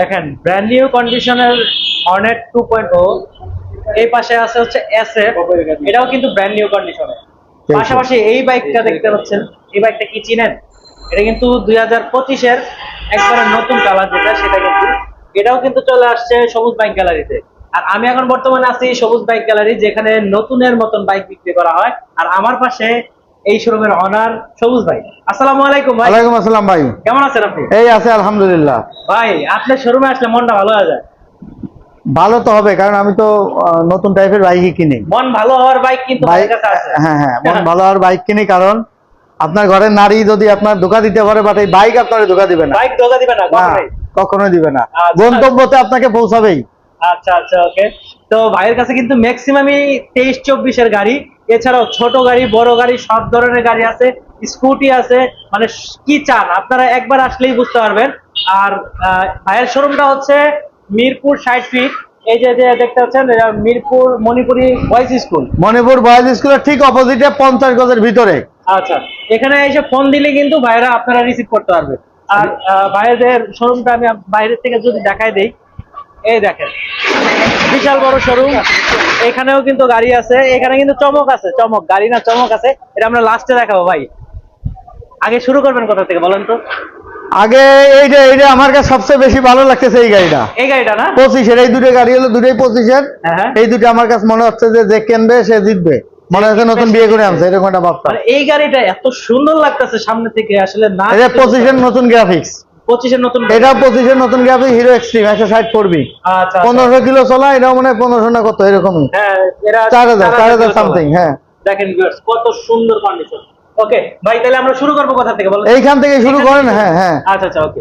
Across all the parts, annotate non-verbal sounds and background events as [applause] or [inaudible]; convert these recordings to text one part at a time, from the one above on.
দেখেন brand new কন্ডিশনের Hornet two point O এই পাশে আছে হচ্ছে এস এটাও কিন্তু ব্র্যান্ড নিউ কন্ডিশনে পাশাপাশি এই বাইকটা দেখতে পাচ্ছেন এই বাইকটা কি চিনেন? এটা কিন্তু দুই হাজার পঁচিশের একবারে নতুন কালার যেটা সেটা কিন্তু এটাও কিন্তু চলে আসছে সবুজ বাইক গ্যালারিতে আর আমি এখন বর্তমানে আছি সবুজ বাইক গ্যালারি যেখানে নতুনের মতন বাইক বিক্রি করা হয়। আর আমার পাশে এই শোরুমের অনার সবুজ ভাই। আসসালামু আলাইকুম ভাই। ওয়ালাইকুম আসসালাম ভাই। কেমন আছেন আপনি? এই আছে আলহামদুলিল্লাহ। ভাই আপনার শোরুমে আসলে মনটা ভালো হয়ে যায়। ভালো তো হবে কারণ আমি তো নতুন টাইপের বাইকই কিনি। মন ভালো হওয়ার বাইক কিন্তু বাইক আমার কাছে আছে। হ্যাঁ হ্যাঁ মন ভালো আর বাইক কিনি কারণ আপনার ঘরের নারী যদি আপনার ধোকা দিতে পারে বাট এই বাইক আপনার ধোকা দিবে না। বাইক ধোকা দিবে না না কখনোই। কখনোই দিবে না। আচ্ছা। গন্তব্যতে আপনাকে পৌঁছাবেই। আচ্ছা আচ্ছা ওকে তো ভাইয়ের কাছে কিন্তু ম্যাক্সিমামই তেইশ চব্বিশের গাড়ি। এছাড়াও ছোট গাড়ি বড় গাড়ি সব ধরনের গাড়ি আছে স্কুটি আছে মানে কি চান? আপনারা একবার আসলেই বুঝতে পারবেন। আর ভাইয়ের শোরুমটা হচ্ছে মিরপুর ষাট ফিট এই যে দেখতে পাচ্ছেন Mirpur Manipuri boys school Manipur boys স্কুলের ঠিক অপোজিটে পঞ্চাশ গজের ভিতরে। আচ্ছা এখানে এসে ফোন দিলে কিন্তু ভাইরা আপনারা রিসিভ করতে পারবে। আর আহ, ভাইদের শোরুমটা আমি বাইরের থেকে যদি দেখাই দেই এই দেখেন। বিশাল বড় শোরুম এখানেও কিন্তু গাড়ি আছে। এখানে কিন্তু চমক আছে। চমক গাড়ি না চমক আছে। এটা আমরা লাস্টে দেখাবো ভাই। আগে শুরু করবেন কোথা থেকে বলেন তো? আগে এইটা এইটা আমার কাছে সবচেয়ে বেশি ভালো লাগতেছে এই গাড়িটা। এই গাড়িটা না? পঁচিশের এই দুটো গাড়ি হলো দুটোই পঁচিশের। হ্যাঁ হ্যাঁ। এই দুটো আমার কাছে মনে হচ্ছে যে যে কিনবে সে জিতবে। মনে হচ্ছে নতুন বিয়ে করে আনছে এরকম একটা ভাবতাম মানে এই গাড়িটা এত সুন্দর লাগতেছে সামনে থেকে আসলে না এটা পঁচিশের নতুন গ্রাফিক্স পঁচিশের নতুন এটা পঁচিশের নতুন গ্রাফিক্স হিরো এক্সট্রিম একশো ষাট করবি। পনেরোশো কিলো চলা এটা মনে হয় পনেরোশো না কত এরকমই হ্যাঁ চার হাজার চার হাজার সামথিং হ্যাঁ। দেখেন কত সুন্দর কন্ডিশন ওকে ভাই তাহলে আমরা শুরু করব কোথা থেকে বলেন? এইখান থেকে শুরু করেন হ্যাঁ হ্যাঁ। আচ্ছা আচ্ছা ওকে।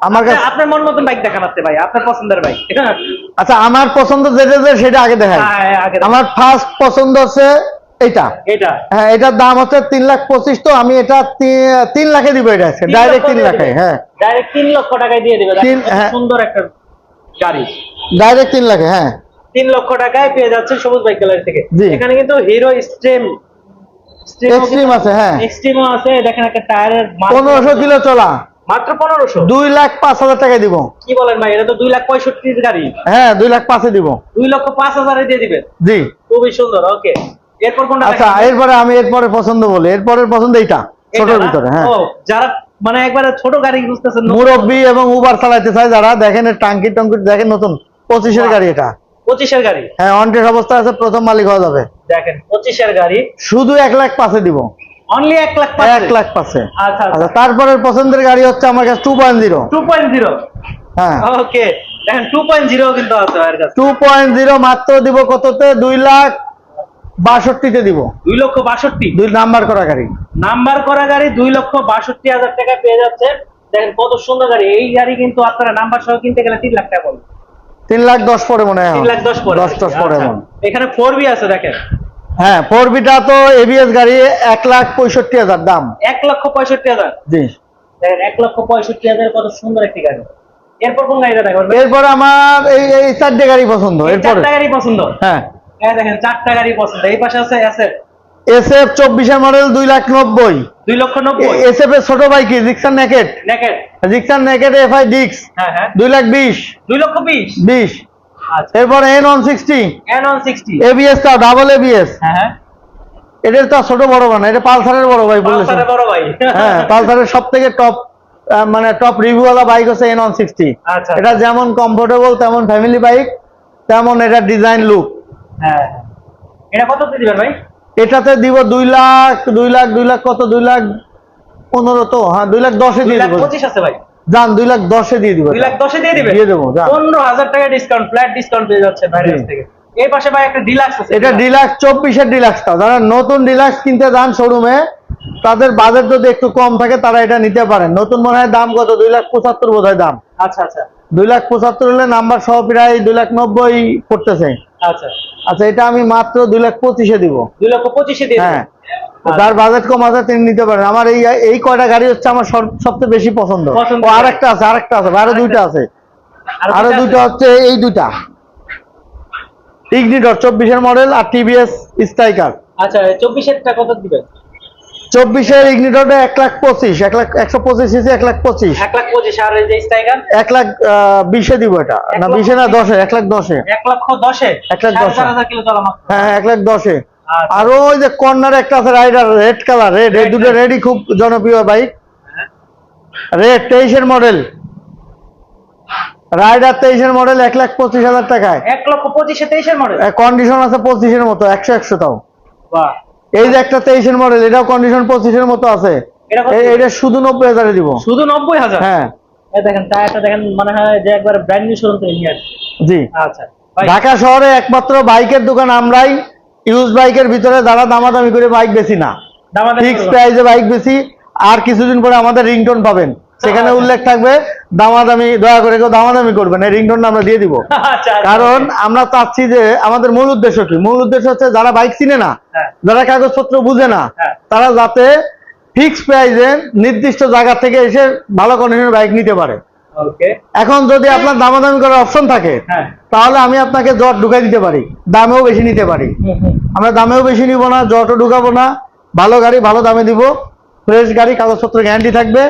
আমার কাছে আপনার মন মতন বাইক দেখান ভাই আপনার পছন্দের বাইক আচ্ছা আমার পছন্দ যেটা যে সেটা আগে দেখাই। আগে আমার ফার্স্ট পছন্দ হচ্ছে এইটা এটা। হ্যাঁ এটার দাম হচ্ছে তিন লাখ পঁচিশ তো আমি এটা তিন লাখে দিব এটা ডাইরেক্ট তিন লাখে হ্যাঁ। ডাইরেক্ট তিন লক্ষ টাকায় দিয়ে দিবে। হ্যাঁ। সুন্দর একটা গাড়ি। ডাইরেক্ট তিন লাখে হ্যাঁ। তিন লক্ষ টাকায় পেয়ে যাচ্ছে সবুজ বাইক গ্যালারি থেকে। এখানে কিন্তু হিরো স্ট্রিম এক্সট্রিম আছে হ্যাঁ। এক্সট্রিমও আছে। দেখেন একটা টায়ারের পনেরোশো কিলো চলা। মাত্র পনেরোশো? দুই লাখ পাঁচ হাজার টাকা দিব। কি বলেন ভাই এটা তো দুই লাখ পঁয়ষট্টির গাড়ি। হ্যাঁ দুই লাখ পাঁচে দিব। দুই লক্ষ পাঁচ হাজারে দিয়ে দিবেন। জি। খুবই সুন্দর ওকে। এরপর কোনটা আচ্ছা এরপরে আমি এরপরে পছন্দ বলি। এরপরের পছন্দ এইটা ছোটর ভিতরে হ্যাঁ। যারা মানে একবারে ছোট গাড়ি মুরব্বী এবং উবার চালাইতে চায় যারা দেখেন টাঙ্কি টঙ্কি দেখেন নতুন পঁচিশের। গাড়ি এটা। পঁচিশের গাড়ি? হ্যাঁ অনটেড অবস্থা আছে প্রথম মালিক হওয়া যাবে। দেখেন পঁচিশের গাড়ি। শুধু এক লাখ দিব। অনলি এক লাখ এক লাখ পাঁচে। আচ্ছা আচ্ছা। তারপরের পছন্দের গাড়ি হচ্ছে আমার কাছে two point zero two point zero হ্যাঁ। ওকে দেখেন টু পয়েন্ট জিরো কিন্তু আছে টু পয়েন্ট জিরো মাত্র দিব কততে? দুই লাখ বাষট্টিতে দিব। দুই লক্ষ বাষট্টি? দুই নাম্বার করা গাড়ি। নাম্বার করা গাড়ি দুই লক্ষ বাষট্টি হাজার টাকা পেয়ে যাচ্ছে। দেখেন কত সুন্দর গাড়ি। এই গাড়ি কিন্তু আপনারা নাম্বার সহ কিনতে গেলে তিন লাখ টাকা পড়বে। তিন লাখ দশ পরে মনে হয় তিন লাখ দশ পড়ে। দশ দশ পরে আচ্ছা। মনে। এখানে ফোর বি আছে দেখেন। হ্যাঁ ফোর বিটা তো এবিএস গাড়ি এক লাখ পঁয়ষট্টি হাজার দাম। এক লক্ষ পঁয়ষট্টি হাজার? জি। দেখেন এক লক্ষ পঁয়ষট্টি হাজার কত সুন্দর একটি গাড়ি। এরপর কোন গাড়িটা দেখবেন? এরপরে আমার এই এই চারটে গাড়ি পছন্দ। এরপরে চারটা গাড়ি পছন্দ? হ্যাঁ। হ্যাঁ দেখেন চারটা গাড়ি পছন্দ। এই পাশে আছে এসএফ এস এফ চব্বিশের মডেল দুই লাখ নব্বই। দুই লক্ষ নব্বই? এস এফ এর ছোট বাইক কি? Gixxer naked naked Gixxer naked F I ডিক্স হ্যাঁ হ্যাঁ। দুই লাখ বিশ। দুই লক্ষ বিশ? বিশ। এরপরে N one sixty N one sixty ABS টা ডাবল এবিএস হ্যাঁ হ্যাঁ। এটার তো ছোট বড় বানা এটা পালসারের বড় ভাই বলেছে। পালসারের বড় ভাই। হ্যাঁ পালসারের সব থেকে টপ মানে টপ রিভিউ ওয়ালা বাইক হচ্ছে এন ওয়ান সিক্সটি এটা যেমন কমফোর্টেবল তেমন ফ্যামিলি বাইক তেমন এটা ডিজাইন লুক হ্যাঁ এটা কত দিবেন ভাই? এটাতে দিব দুই লাখ দুই লাখ দুই লাখ কত? দুই লাখ পনেরো তো? হ্যাঁ দুই লাখ দশে দিয়ে দিব। পঁচিশ আছে ভাই। যান দুই লাখ দশে দিয়ে দিব। দুই লাখ দশে দিয়ে দিবেন? দিয়ে দেবো পনেরো হাজার টাকা ডিসকাউন্ট ফ্ল্যাট ডিসকাউন্ট পেয়ে যাচ্ছে থেকে। এই পাশে ভাই একটা ডিলাক্স আছে। এটা ডিলাক্স চব্বিশের ডিলাক্সটা যারা নতুন ডিলাক্স কিনতে যান শোরুমে তাদের বাজেট যদি একটু কম থাকে তারা এটা নিতে পারেন। নতুন মনে হয় দাম কত? দুই লাখ পঁচাত্তর বোধ হয় দাম। আচ্ছা আচ্ছা। দুই লাখ পঁচাত্তর হলে নাম্বার সহ প্রায় দুই লাখ নব্বই পড়তেছে। আচ্ছা। আচ্ছা এটা আমি মাত্র দুই লাখ পঁচিশে দিব। দুই লক্ষ পঁচিশে দিয়ে হ্যাঁ। যার বাজেট কম আছে তিনি নিতে পারেন। আমার এই এই কয়টা গাড়ি হচ্ছে আমার সব- সবচেয়ে বেশি পছন্দ। আর ও আরেকটা আছে আরেকটা আছে আরও দুইটা আছে। আরও দুইটা দুইটা হচ্ছে এই দুইটা। ইগনিটর চব্বিশের মডেল আর টিভিএস স্ট্রাইকার আচ্ছা চব্বিশেরটা কত দিবেন? চব্বিশের ইগনিটরটা এক লাখ পঁচিশ এক লাখ একশো পঁচিশ সিসি এক লাখ পঁচিশ। এক লাখ পঁচিশ আর এক লাখ বিশে দিব এটা। না বিশে না দশে এক লাখ দশে। এক লক্ষ দশে? এক লাখ দশে। হ্যাঁ হ্যাঁ, এক লাখ দশে। আচ্ছা। আর ওই যে কর্নার একটা আছে রাইডার রেড কালার রেড এই দুটো রেডই খুব জনপ্রিয় বাইক। রেড তেইশের মডেল রাইডার তেইশের মডেল এক লাখ পঁচিশ হাজার টাকায়। এক লক্ষ পঁচিশে তেইশের মডেল কন্ডিশন আছে পঁচিশের মতো একশো একশো তাও। বাহ। এই যে একটা তেইশের মডেল এটাও কন্ডিশন পঁচিশের মতো আছে। এটা এটা শুধু নব্বই হাজারে দিব। শুধু নব্বই হাজার? হ্যাঁ। এই দেখেন টায়ারটা দেখেন মনে হয় যে একবার ব্র্যান্ড নিউ শোরুম থেকে নিয়ে জি। আচ্ছা ঢাকা শহরে একমাত্র বাইকের দোকান আমরাই ইউজ বাইকের ভিতরে যারা দামাদামি করে বাইক বেশি না। ফিক্স প্রাইসে বাইক বেশি আর কিছুদিন পরে আমাদের রিংটোন পাবেন। সেখানে আচ্ছা। উল্লেখ থাকবে দামাদামি দয়া করে কেউ দামাদামি করবেন এই রিংটোনটা আমরা দিয়ে দিব [laughs] আচ্ছা আচ্ছা। কারণ আমরা চাচ্ছি যে আমাদের মূল উদ্দেশ্য কি মূল উদ্দেশ্য হচ্ছে যারা বাইক চিনে না হ্যাঁ। যারা কাগজপত্র বুঝে না হ্যাঁ। তারা যাতে ফিক্স প্রাইসে নির্দিষ্ট জায়গা থেকে এসে ভালো কন্ডিশনের বাইক নিতে পারে এখন যদি আপনার দামাদামি করার অপশন থাকে হ্যাঁ তাহলে আমি আপনাকে জট ঢুকাই দিতে পারি দামেও বেশি নিতে পারি। আমরা দামেও বেশি নিব না জটও ঢুকাবো না ভালো গাড়ি ভালো দামে দিব ফ্রেশ গাড়ি কাগজপত্র গ্যারান্টি থাকবে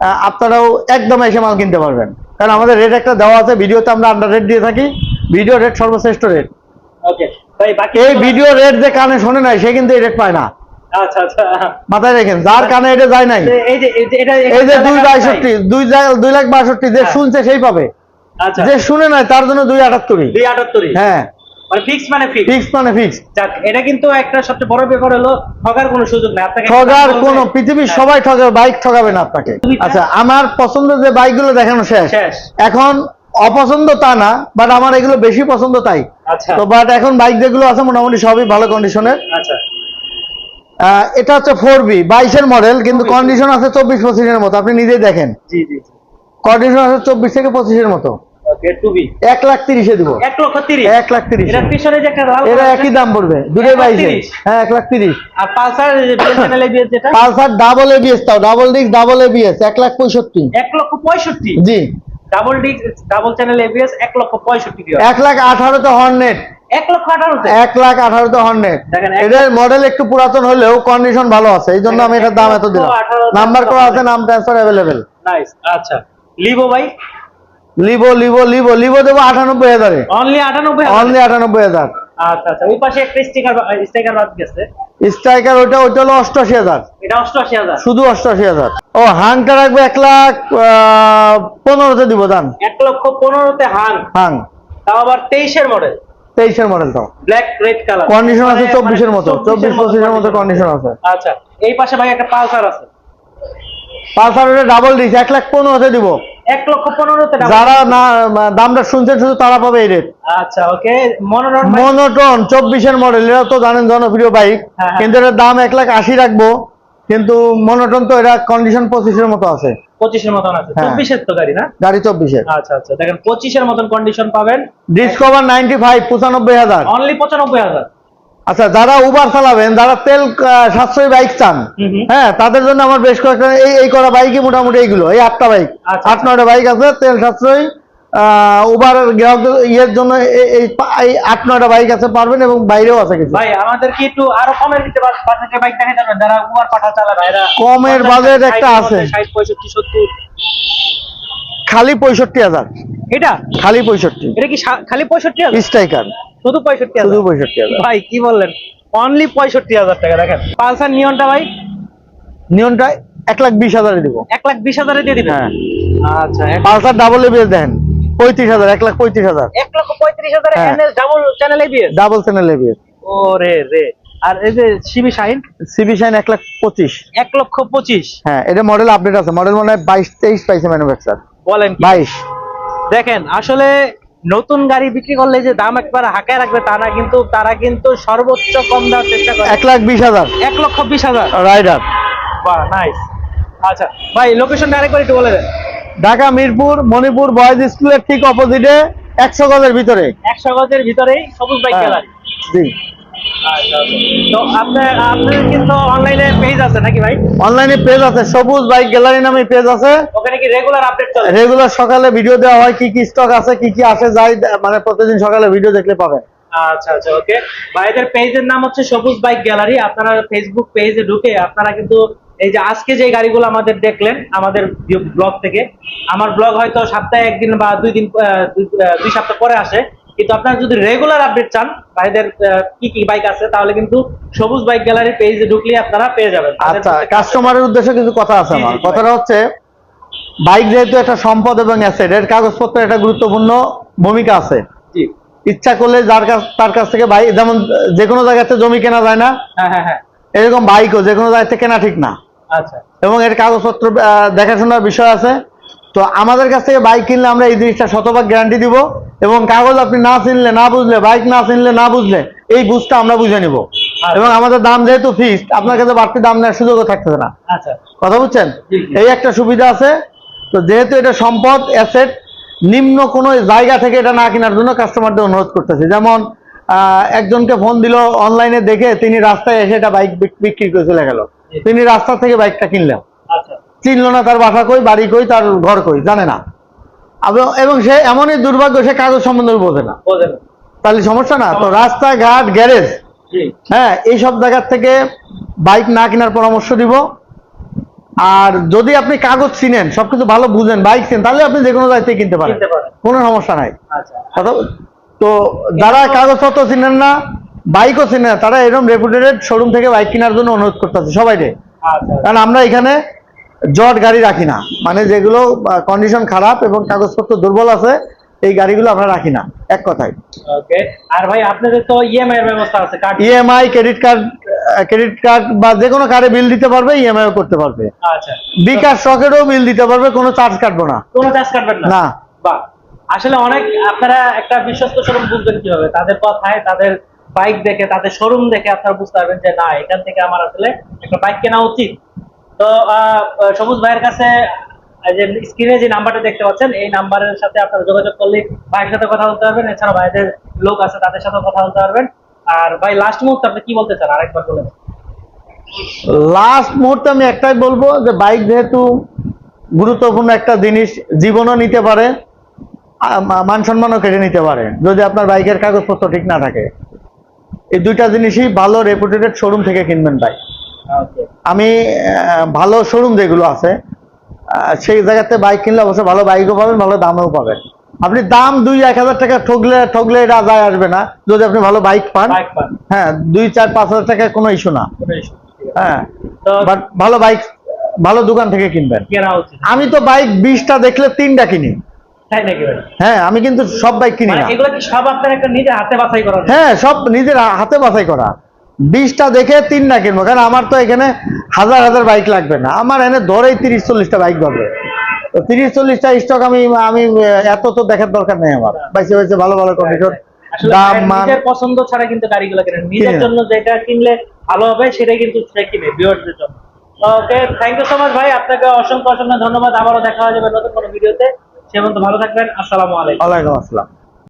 আপনারাও একদম এসে মাল কিনতে পারবেন। কারণ আমাদের রেট একটা দেওয়া আছে ভিডিওতে আমরা আন্ডার রেট দিয়ে থাকি। ভিডিও রেট সর্বশ্রেষ্ঠ রেট এই ভিডিও রেট যে কানে শোনে নাই সে কিন্তু এই রেট পায় না। মাথায় রেখেন যার কানে এটা যায় নাই। এই- এই যে এই যে এটা এই যে দুই এটা- বাষট্টি দুই জা- দুই লাখ বাষট্টি যে। শুনছে সেই পাবে। যে শুনে নাই তার জন্য দুই আটাত্তরই। হ্যাঁ। মানে ফিক্স মানে ফিক্স ফিক্স মানে ফিক্স যাক এটা কিন্তু একটা সবচেয়ে বড় ব্যাপার হলো ঠগার কোনো সুযোগ নেই। আপনাকে ঠগার বলবে- পৃথিবীর হ্যাঁ, সবাই ঠগাবে বাইক ঠগাবে না আপনাকে। আচ্ছা আমার পছন্দের যে বাইকগুলো দেখানো শেষ। এখন অপছন্দ তা না বাট আমার এগুলো বেশি পছন্দ তাই। আচ্ছা। তো বাট এখন বাইক যেগুলো আছে মোটামুটি সবই ভালো কন্ডিশনের আচ্ছা। এটা হচ্ছে ফোর বি বাইশের মডেল কিন্তু কন্ডিশন আছে চব্বিশ পঁচিশের মতো আপনি নিজেই দেখেন। কন্ডিশন আছে চব্বিশ থেকে পঁচিশের মতো। এক লাখ তিরিশে দিব। এক লক্ষ তিরিশ? এক লাখ তিরিশ। পিছনে যে একটা একই দাম পড়বে দুটোই বাইশে হ্যাঁ এক লাখ তিরিশ। আর পালসার পালসার ডাবল এবিএস তাও ডাবল ডিস্ক ডাবল এবিএস এক লাখ পঁয়ষট্টি। এক লক্ষ পঁয়ষট্টি? জি। Double disc double channel ABS এক লক্ষ পঁয়ষট্টি এক লাখ আঠারোতে হর্নেট এক লক্ষ আঠারোতে? এক লাখ আঠারোতে হর্নেট এটার মডেল একটু পুরাতন হলেও কন্ডিশন ভালো আছে এই জন্য আমি এটার দাম এত দিলাম। নাম্বার করা আছে নাম ট্রান্সফার অ্যাভেলেবেল নাইস আচ্ছা। লিভো ভাই? লিভো লিভো লিভো লিভো দেবো আটানব্বই হাজারে। অনলি আটানব্বই অনলি আটানব্বই হাজার। আচ্ছা আচ্ছা ওই পাশে একটা স্টিকার স্টিকার বাদ গেছে। স্ট্রাইকার হলো অষ্টআশি হাজার। এটা অষ্টআশি হাজার। শুধু অষ্টআশি হাজার। ও হাংটা রাখবে এক লাখ পনেরোতে দিব দান। এক লক্ষ পনেরোতে হাং। হাং। তাও আবার তেইশের মডেল তেইশের model black red colour condition আছে চব্বিশের মতো। চব্বিশ পঁচিশের মতো কন্ডিশন আছে। আচ্ছা এই পাশে ভাই একটা পালসার আছে। পালসার ওটা ডাবল ডিস এক লাখ পনেরোতে দিব। এক লক্ষ পনেরোতে যারা না দামটা শুনছেন শুধু তারা পাবে এই রেট আচ্ছা ওকে। মনোরম মনোটন চব্বিশের মডেল এরা তো জানেন জনপ্রিয় বাইক হ্যাঁ, হ্যাঁ। কিন্তু এটার দাম এক লাখ আশি রাখব। কিন্তু মনোটন তো এটা কন্ডিশন পঁচিশের মতো আছে। পঁচিশের মতন আছে। হ্যাঁ। চব্বিশের তো গাড়ি না? গাড়ি চব্বিশের। আচ্ছা আচ্ছা। দেখেন পঁচিশের মতন কন্ডিশন পাবেন। ডিসকভার নাইনটি ফাইভ পঁচানব্বই হাজার। অনলি পঁচানব্বই হাজার। আচ্ছা যারা উবার চালাবেন যারা তেল সাশ্রয়ী বাইক চান। হ্যাঁ তাদের জন্য আমার বেশ কয়েকটা এই এই করা বাইকই মোটামুটি এইগুলো এই আটটা বাইক আচ্ছা, আট নয়টা বাইক আছে তেল সাশ্রয়ী উবার গ্রাহকদের ইয়ের জন্য এই- আট নয়টা বাইক আছে পারবেন এবং বাইরেও আছে কিছু। ভাই আমাদের কি একটু আরও কমের দিতে বাজেটের বাইক দেখা যাবে যারা উবার পাঠা ভাইরা কমের বাজেট একটা আছে। খালি পঁয়ষট্টি হাজার। এটা? খালি পঁয়ষট্টি। এটা কি খালি পঁয়ষট্টি হাজার? স্ট্রাইকার শুধু পঁয়ষট্টি শুধু পঁয়ষট্টি হাজার। ভাই কি বললেন? অনলি পঁয়ষট্টি হাজার টাকা দেখেন। পালসার নিয়নটা ভাই? নিয়নটা এক লাখ বিশ হাজারে দিব। এক লাখ বিশ হাজারে দিয়ে দিবেন? হ্যাঁ। আচ্ছা পালসার ডাবল এবিএস দেখেন পঁয়ত্রিশ হাজার এক লাখ পঁয়ত্রিশ হাজার। এক লক্ষ পঁয়ত্রিশ হাজার। Double channel ABS double channel ABS ও রে রে। আর এই যে সিবি শাইন সিবি শাইন এক লাখ পঁচিশ। এক লক্ষ পঁচিশ। হ্যাঁ এটা মডেল আপডেট আছে। মডেল মনে হয় বাইশ তেইশ পাইছে ম্যানুফ্যাকচার বলেন বাইশ। দেখেন আসলে নতুন গাড়ি বিক্রি করলে যে দাম একবার হাঁকায় রাখবে তা না কিন্তু তারা কিন্তু সর্বোচ্চ কম দেওয়ার চেষ্টা করে। এক লাখ বিশ হাজার। এক লক্ষ বিশ হাজার। রাইডার। বাহ নাইস আচ্ছা ভাই লোকেশনটা করে একটু বলে দেন। ঢাকা মিরপুর মণিপুর বয়েজ স্কুলের ঠিক অপোজিটে একশো গজের ভিতরে। একশো গজের ভিতরেই সবুজ বাইক হ্যাঁ, গ্যালারি। জি। তো আপনার আপনার কিন্তু অনলাইনে পেজ আছে নাকি ভাই? অনলাইনে পেজ আছে সবুজ বাইক গ্যালারি নামে পেজ আছে। ওখানে কি রেগুলার আপডেট চলে? রেগুলার সকালে ভিডিও দেওয়া হয় কি কি স্টক আছে কি কি আসে যায় মানে প্রতিদিন সকালে ভিডিও দেখলে পাবেন আচ্ছা আচ্ছা ওকে ভাইদের পেজের নাম হচ্ছে সবুজ বাইক গ্যালারি আপনারা ফেসবুক পেজে ঢুকে আপনারা কিন্তু এই যে আজকে যে গাড়িগুলো আমাদের দেখলেন আমাদের ব্লগ থেকে আমার ব্লগ হয়তো সপ্তাহে একদিন বা দুই দিন দুই সপ্তাহ পরে আসে। কিন্তু আপনারা যদি রেগুলার আপডেট চান ভাইদের কি কি বাইক আছে তাহলে কিন্তু সবুজ বাইক গ্যালারি পেজে ঢুকলে আপনারা পেয়ে যাবেন। আচ্ছা কাস্টমারের উদ্দেশ্যে কিছু কথা আছে আমার। কথাটা হচ্ছে বাইক যেহেতু একটা সম্পদ এবং অ্যাসেট এর কাগজপত্রের একটা গুরুত্বপূর্ণ ভূমিকা আছে। জি। ইচ্ছা করলে যার কাছ তার কাছ থেকে বাইক যেমন যে কোনো জায়গাতে জমি কেনা যায় না হ্যাঁ হ্যাঁ হ্যাঁ। এরকম বাইকও যে কোনো জায়গাতে কেনা ঠিক না। আচ্ছা। এবং এর কাগজপত্র দেখাশোনার বিষয় আছে তো আমাদের কাছ থেকে বাইক কিনলে আমরা এই জিনিসটা শতভাগ গ্যারান্টি দিব এবং কাগজ আপনি না চিনলে না বুঝলে বাইক না চিনলে না বুঝলে এই বুঝটা আমরা বুঝে নিব। এবং আমাদের দাম যেহেতু ফিক্সড আপনার কাছে বাড়তি দাম নেওয়ার সুযোগও থাকতেছে না। আচ্ছা। কথা বুঝছেন। এই একটা সুবিধা আছে। তো যেহেতু এটা সম্পদ অ্যাসেট নিম্ন কোনো জায়গা থেকে এটা না কেনার জন্য কাস্টমারদের অনুরোধ করতেছি। যেমন আহ, একজনকে ফোন দিল অনলাইনে দেখে তিনি রাস্তায় এসে এটা বাইক বিক্রি করে চলে গেল। তিনি রাস্তা থেকে বাইকটা কিনলেন। আচ্ছা চিনলো না তার বাসা কই বাড়ি কই তার ঘর কই জানে না। এবং সে এমনই দুর্ভাগ্য সে কাগজ সম্বন্ধে বোঝে না। তাহলে সমস্যা না? তো রাস্তাঘাট গ্যারেজ। হ্যাঁ এই সব জায়গার থেকে বাইক না কেনার পরামর্শ দিব। আর যদি আপনি কাগজ চিনেন সবকিছু ভালো বুঝেন বাইক চিনেন তাহলে আপনি যে কোনো থেকে কিনতে পারেন। কোনো সমস্যা নাই। আচ্ছা। তো যারা কাগজপত্র চিনেন না বাইকও চিনেন না তারা এরকম রেপুটেড শোরুম থেকে বাইক কেনার জন্য অনুরোধ করতেছে সবাইকে। আচ্ছা। কারণ আমরা এখানে জট গাড়ি রাখি না। মানে যেগুলো কন্ডিশন খারাপ এবং কাগজপত্র দুর্বল আছে এই গাড়িগুলো আমরা রাখি না। এক কথায়। আর ভাই আপনাদের তো ইএমআই এর ব্যবস্থা আছে card EMI credit card credit card বা যে কোনো কার্ডে বিল দিতে পারবে ইএমআইও করতে পারবে। আচ্ছা। বিকাশ রকেটও বিল দিতে পারবে কোনো চার্জ কাটবো না। কোনো চার্জ কাটবেন না? না। বাহ। আসলে অনেক আপনারা একটা বিশ্বস্ত শোরুম বুঝবেন কীভাবে? তাদের কথায় তাদের বাইক দেখে তাদের শোরুম দেখে আপনারা বুঝতে পারবেন যে না এখান থেকে আমার আসলে একটা বাইক কেনা উচিত। তো সবুজ ভাইয়ের কাছে যে স্ক্রিনে যে নাম্বারটা দেখতে পাচ্ছেন, এই নাম্বারের সাথে আপনারা যোগাযোগ করলে ভাইয়ের সাথে কথা বলতে পারবেন, এছাড়া ভাইদের লোক আছে, তাদের সাথে কথা বলতে পারবেন। আর ভাই লাস্ট মুহূর্তে আপনি কি বলতে চান? আরেকবার বলেন। লাস্ট মুহূর্তে আমি একটাই বলব যে বাইক যেহেতু গুরুত্বপূর্ণ একটা জিনিস, জীবনও নিতে পারে মান সম্মানও কেটে নিতে পারে, যদি আপনার বাইকের কাগজপত্র ঠিক না থাকে। এই দুইটা জিনিসই ভালো রেপুটেড শোরুম থেকে কিনবেন বাইক আমি ভালো শোরুম যেগুলো আছে সেই জায়গাতে বাইক কিনলে অবশ্য ভালো বাইকও পাবেন ভালো দামও পাবেন। আপনি দাম দুই এক হাজার টাকা ঠকলে ঠকলে এটা যায় আসবে না যদি আপনি ভালো বাইক পান। হ্যাঁ দুই চার পাঁচ হাজার টাকা কোনো ইস্যু না। হ্যাঁ বাট ভালো বাইক ভালো দোকান থেকে কিনবেন। আমি তো বাইক বিশটা দেখলে তিনটা কিনি। হ্যাঁ আমি কিন্তু সব বাইক কিনি মানে না। হ্যাঁ সব নিজের হাতে বাছাই করা। বিশটা দেখে তিন তিনটা কিনবো কারণ আমার তো এখানে হাজার হাজার বাইক লাগবে না। আমার এনে ধরেই তিরিশ চল্লিশটা বাইক ধরবে। তো তিরিশ চল্লিশটা স্টক আমি আমি এত তো দেখার দরকার নেই আমার। বাইসে বাইসে ভালো ভালো কন্ডিশন দাম মান। পছন্দ ছাড়া কিন্তু গাড়িগুলো কেনেন। নিজের জন্য যেটা কিনলে ভালো হবে সেটাই কিন্তু সে কিনে ভিউয়ারদের জন্য। Okay thank you so much ভাই। আপনাকে অসংখ্য অসংখ্য ধন্যবাদ। আবারও দেখা হয়ে যাবে নতুন কোনো ভিডিওতে সে পর্যন্ত ভালো থাকবেন। আসসালামু আলাইকুম। ওয়ালাইকুম আসসালাম।